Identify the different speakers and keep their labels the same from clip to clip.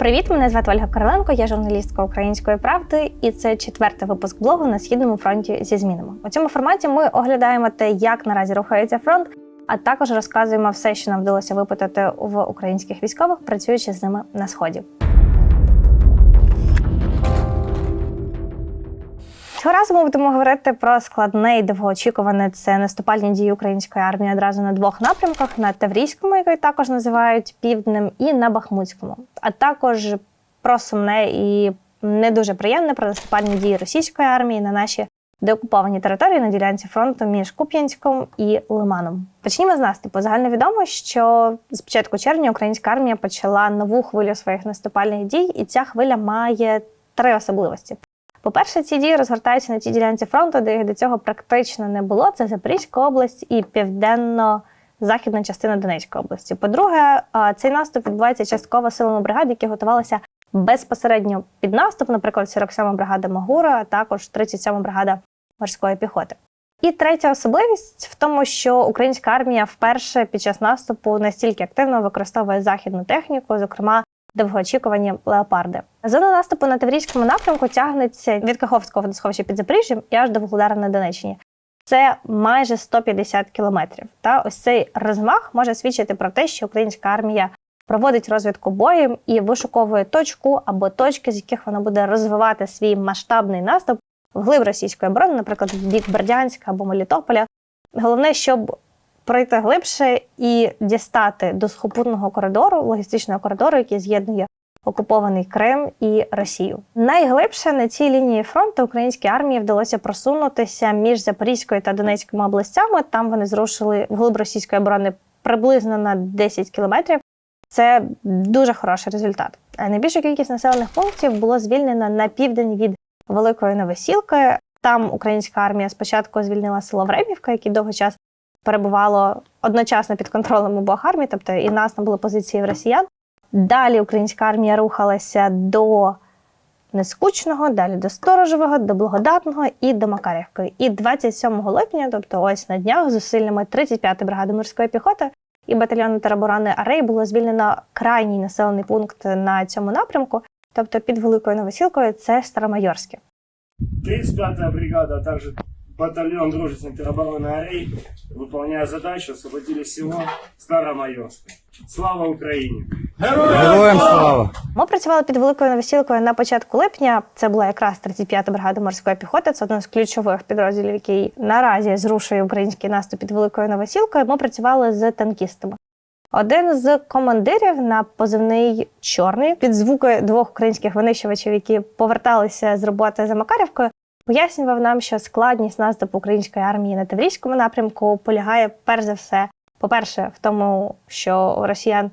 Speaker 1: Привіт, мене звати Ольга Короленко, я журналістка української правди, і це четвертий випуск блогу на східному фронті зі змінами. У цьому форматі ми оглядаємо те, як наразі рухається фронт, а також розказуємо все, що нам вдалося випитати в українських військових, працюючи з ними на сході. Цього разу ми будемо говорити про складне і довгоочікуване це наступальні дії української армії одразу на двох напрямках: на Таврійському, який також називають Півднем, і на Бахмутському, а також про сумне і не дуже приємне про наступальні дії російської армії на наші деокуповані території на ділянці фронту між Куп'янськом і Лиманом. Почнімо з наступу. Загальновідомо, що з початку червня українська армія почала нову хвилю своїх наступальних дій, і ця хвиля має три особливості. По-перше, ці дії розгортаються на тій ділянці фронту, де їх до цього практично не було. Це Запорізька область і південно-західна частина Донецької області. По-друге, цей наступ відбувається частково силами бригад, які готувалися безпосередньо під наступ, наприклад, 47-ма бригада Магура, а також 37-ма бригада морської піхоти. І третя особливість в тому, що українська армія вперше під час наступу настільки активно використовує західну техніку, зокрема довгоочікувані леопарди. Зона наступу на Таврійському напрямку тягнеться від Каховського водосховища під Запоріжжям і аж до Вугледара на Донеччині. Це майже 150 кілометрів. Та ось цей розмах може свідчити про те, що українська армія проводить розвідку боєм і вишуковує точку або точки, з яких вона буде розвивати свій масштабний наступ вглиб російської оборони, наприклад, в бік Бердянська або Мелітополя. Головне, щоб пройти глибше і дістати до сухопутного коридору, логістичного коридору, який з'єднує окупований Крим і Росію. Найглибше на цій лінії фронту українській армії вдалося просунутися між Запорізькою та Донецькими областями. Там вони зрушили вглиб російської оборони приблизно на 10 кілометрів. Це дуже хороший результат. Найбільша кількість населених пунктів було звільнено на південь від Великої Новосілки. Там українська армія спочатку звільнила село Времівка, яке довгий час перебувало одночасно під контролем обох армій, тобто і нас там були позиції в росіян. Далі українська армія рухалася до Нескучного, далі до Сторожового, до Благодатного і до Макарівки. І 27 липня, тобто ось на днях, зусиллями 35-ї бригади морської піхоти і батальйону тероборони Арей було звільнено крайній населений пункт на цьому напрямку, тобто під Великою Новосілкою, це Старомайорське.
Speaker 2: 35-я бригада, а также батальон дружественной теробороны «Арей», выполняя задачу, освободили село Старомайорское. Слава Україні!
Speaker 3: Героям слава!
Speaker 1: Ми працювали під Великою Новосілкою на початку липня. Це була якраз 35-та бригада морської піхоти. Це один з ключових підрозділів, який наразі зрушує український наступ під Великою Новосілкою. Ми працювали з танкістами. Один з командирів на позивний чорний під звуки двох українських винищувачів, які поверталися з роботи за Макарівкою, пояснював нам, що складність наступу української армії на Таврійському напрямку полягає перш за все, по-перше, в тому, що у росіян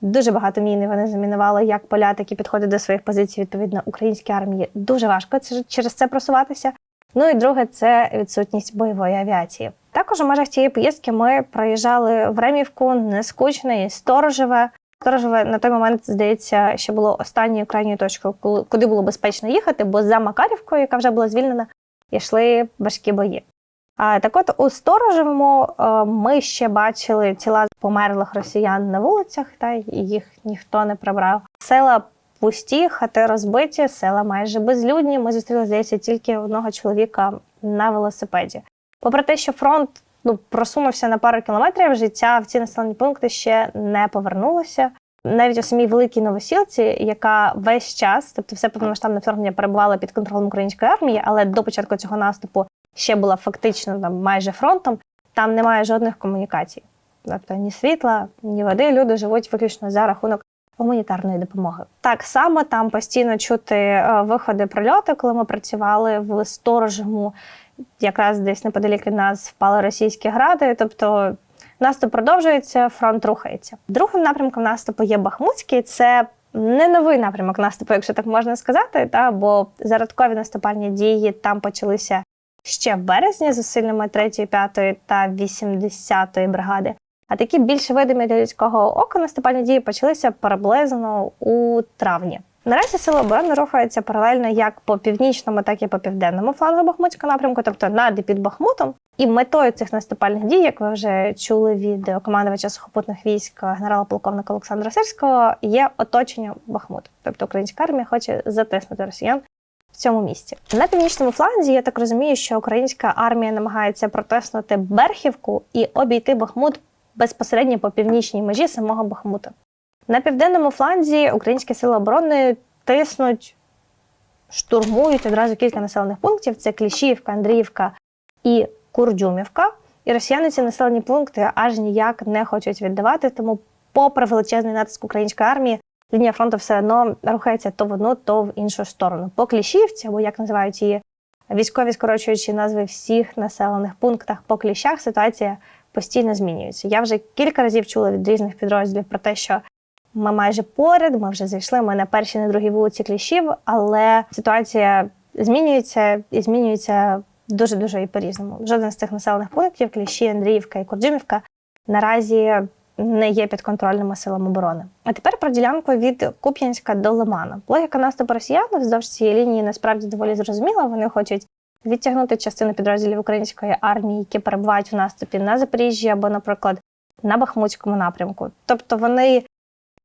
Speaker 1: дуже багато мін, і вони замінували як поля, так і підходять до своїх позицій. Відповідно, українській армії дуже важко через це просуватися. Ну і друге, це відсутність бойової авіації. Також у межах цієї поїздки ми проїжджали в Ремівку, Нескучне і Сторожеве. Сторожеве на той момент, здається, ще було останньою крайньою точкою, куди було безпечно їхати, бо за Макарівкою, яка вже була звільнена, йшли важкі бої. А так от у Сторожевому ми ще бачили тіла померлих росіян на вулицях, та їх ніхто не прибрав. Села пусті, хати розбиті, села майже безлюдні. Ми зустріли, здається, тільки одного чоловіка на велосипеді. Попри те, що фронт ну, просунувся на пару кілометрів, життя в ці населені пункти ще не повернулося. Навіть у самій великій новосілці, яка весь час, тобто все повномасштабне вторгнення перебувала під контролем української армії, але до початку цього наступу ще була фактично там майже фронтом. Там немає жодних комунікацій, тобто ні світла, ні води. Люди живуть виключно за рахунок гуманітарної допомоги. Так само там постійно чути виходи прильоти, коли ми працювали в сторожому якраз десь неподалік від нас впали російські гради. Тобто наступ продовжується, фронт рухається. Другим напрямком наступу є Бахмутський. Це не новий напрямок наступу, якщо так можна сказати, та бо зародкові наступальні дії там почалися ще в березні зусиллями 3, 5 та 80 бригади. А такі більш видимі для людського ока наступальні дії почалися приблизно у травні. Наразі сили оборони рухаються паралельно як по північному, так і по південному флангу Бахмутського напрямку, тобто над і під Бахмутом. І метою цих наступальних дій, як ви вже чули від командувача сухопутних військ генерала-полковника Олександра Сирського, є оточення Бахмуту. Тобто українська армія хоче затиснути росіян в цьому місці. На північному фланзі я так розумію, що українська армія намагається протиснути Берхівку і обійти Бахмут безпосередньо по північній межі самого Бахмута. На південному фланзі українські сили оборони тиснуть, штурмують одразу кілька населених пунктів: це Кліщівка, Андріївка і Курдюмівка. І росіяни ці населені пункти аж ніяк не хочуть віддавати. Тому, попри величезний натиск української армії, лінія фронту все одно рухається то в одну, то в іншу сторону. По Кліщівці, або як називають її військові скорочуючі назви всіх населених пунктах по кліщах, ситуація постійно змінюється. Я вже кілька разів чула від різних підрозділів про те, що ми майже поряд, ми вже зайшли. Ми на першій, на другій вулиці кліщів, але ситуація змінюється і змінюється дуже дуже і по-різному. Жоден з цих населених пунктів кліщі, Андріївка і Курдюмівка наразі не є підконтрольними силам оборони. А тепер про ділянку від Куп'янська до Лимана. Логіка наступу росіян вздовж цієї лінії насправді доволі зрозуміла. Вони хочуть відтягнути частину підрозділів української армії, які перебувають в наступі на Запоріжжі або, наприклад, на Бахмутському напрямку. Тобто вони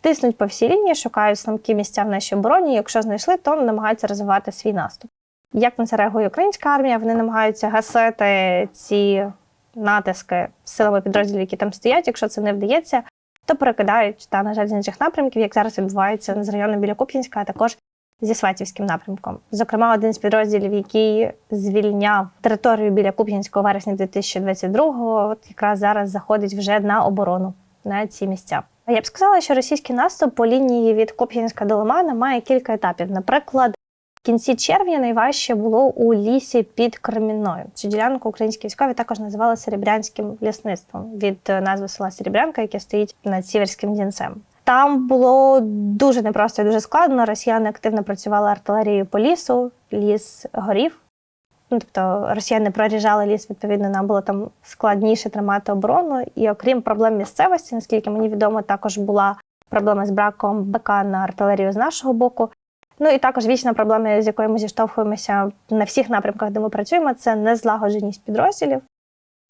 Speaker 1: тиснуть по всій лінії, шукають слабкі місця в нашій обороні. Якщо знайшли, то намагаються розвивати свій наступ. Як на це реагує українська армія? Вони намагаються гасити ці натиски силами підрозділів, які там стоять. Якщо це не вдається, то перекидають та, на жаль, з інших напрямків, як зараз відбувається з району біля Куп'янська, а також зі Сватівським напрямком. Зокрема, один з підрозділів, який звільняв територію біля Куп'янського вересня 2022-го, от якраз зараз заходить вже на оборону на ці місця. Я б сказала, що російський наступ по лінії від Куп'янська до Лимана має кілька етапів. Наприклад, в кінці червня найважче було у лісі під Кремінною. Цю ділянку українські військові також називали Серебрянським лісництвом від е, назви села Серебрянка, яке стоїть над Сіверським Дінцем. Там було дуже непросто і дуже складно. Росіяни активно працювали артилерією по лісу, ліс горів. Ну, тобто росіяни проріжали ліс, відповідно, нам було там складніше тримати оборону. І окрім проблем місцевості, наскільки мені відомо, також була проблема з браком БК на артилерію з нашого боку. Ну і також вічна проблема, з якою ми зіштовхуємося на всіх напрямках, де ми працюємо, це незлагодженість підрозділів,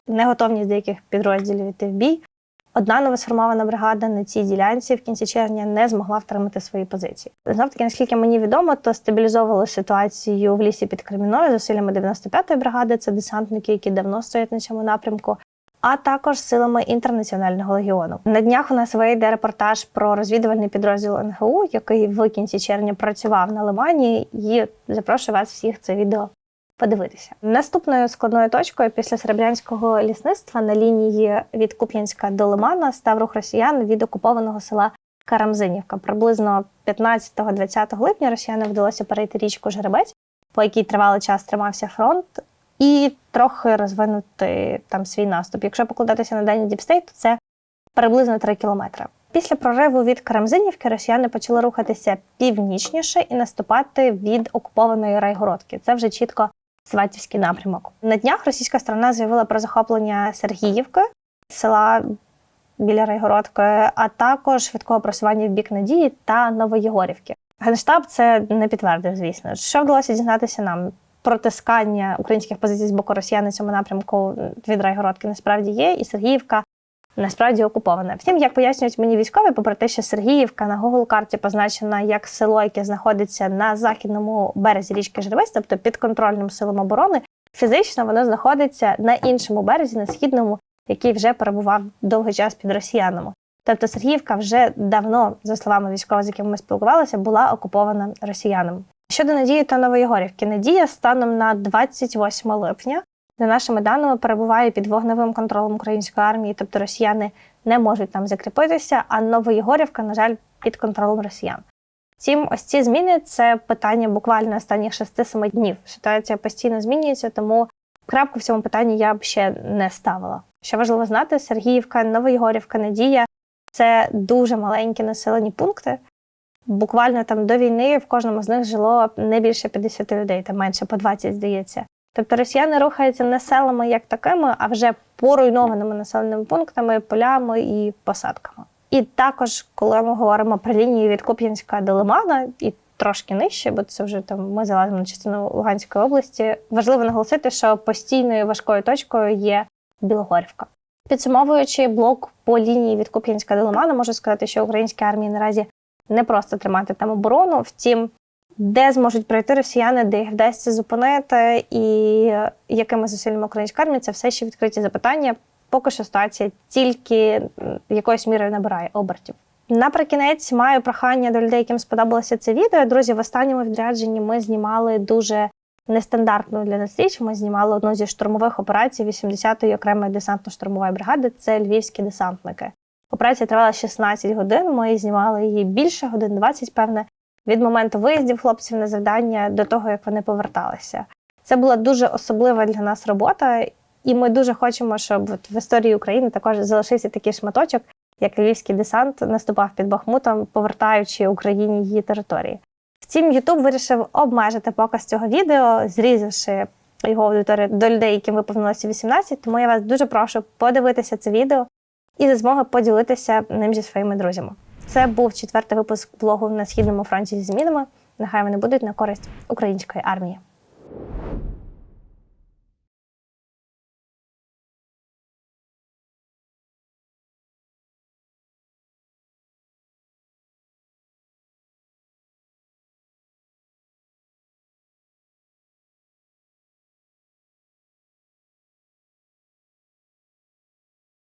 Speaker 1: неготовність деяких підрозділів йти в бій. Одна новосформована бригада на цій ділянці в кінці червня не змогла втримати свої позиції. Знов таки, наскільки мені відомо, то стабілізовували ситуацію в лісі під Креміною зусиллями 95-ї бригади. Це десантники, які давно стоять на цьому напрямку. А також силами інтернаціонального легіону. На днях у нас вийде репортаж про розвідувальний підрозділ НГУ, який в кінці червня працював на Лимані, і запрошую вас всіх це відео подивитися. Наступною складною точкою після серебрянського лісництва на лінії від Куп'янська до Лимана став рух росіян від окупованого села Карамзинівка. Приблизно 15-20 липня росіянам вдалося перейти річку Жеребець, по якій тривалий час тримався фронт, і трохи розвинути там свій наступ. Якщо покладатися на дані Діпстейт, то це приблизно 3 кілометри. Після прориву від Карамзинівки росіяни почали рухатися північніше і наступати від окупованої Райгородки. Це вже чітко Сватівський напрямок. На днях російська сторона заявила про захоплення Сергіївки, села біля Райгородки, а також швидкого просування в бік Надії та Новоєгорівки. Генштаб це не підтвердив, звісно. Що вдалося дізнатися нам? Протискання українських позицій з боку росіян на цьому напрямку від Райгородки насправді є, і Сергіївка насправді окупована. Втім, як пояснюють мені військові, попри те, що Сергіївка на Google карті позначена як село, яке знаходиться на західному березі річки Жеребець, тобто під контрольним силом оборони, фізично воно знаходиться на іншому березі, на східному, який вже перебував довгий час під росіянами. Тобто Сергіївка вже давно, за словами військових, з якими ми спілкувалися, була окупована росіянами. Щодо Надії та Новоєгорівки, Надія станом на 28 липня за нашими даними, перебуває під вогневим контролем української армії, тобто росіяни не можуть там закріпитися, а Новоєгорівка, на жаль, під контролем росіян. Втім, ось ці зміни це питання буквально останніх 6-7 днів. Ситуація постійно змінюється, тому крапку в цьому питанні я б ще не ставила. Що важливо знати, Сергіївка, Новоєгорівка, Надія це дуже маленькі населені пункти. Буквально там до війни в кожному з них жило не більше 50 людей, там менше по 20, здається. Тобто росіяни рухаються не селами як такими, а вже поруйнованими населеними пунктами, полями і посадками. І також, коли ми говоримо про лінію від Куп'янська до Лимана, і трошки нижче, бо це вже там ми залазимо на частину Луганської області. Важливо наголосити, що постійною важкою точкою є Білогорівка. Підсумовуючи блок по лінії від Куп'янська до Лимана, можу сказати, що українській армії наразі не просто тримати там оборону. Втім, де зможуть пройти росіяни, де їх вдасться зупинити, і якими зусиллями української армії, це все ще відкриті запитання. Поки що ситуація тільки якоюсь мірою набирає обертів. Наприкінець маю прохання до людей, яким сподобалося це відео. Друзі, в останньому відрядженні ми знімали дуже нестандартну для нас річ. Ми знімали одну зі штурмових операцій 80-ї окремої десантно-штурмової бригади. Це львівські десантники. Операція тривала 16 годин. Ми знімали її більше годин, 20, певне, від моменту виїздів хлопців на завдання до того, як вони поверталися. Це була дуже особлива для нас робота, і ми дуже хочемо, щоб в історії України також залишився такий шматочок, як львівський десант наступав під Бахмутом, повертаючи Україні її території. Втім, Ютуб вирішив обмежити показ цього відео, зрізавши його аудиторію до людей, яким виповнилося 18. Тому я вас дуже прошу подивитися це відео і за змоги поділитися ним зі своїми друзями. Це був четвертий випуск блогу на східному фронті зі змінами. Нехай вони будуть на користь української армії.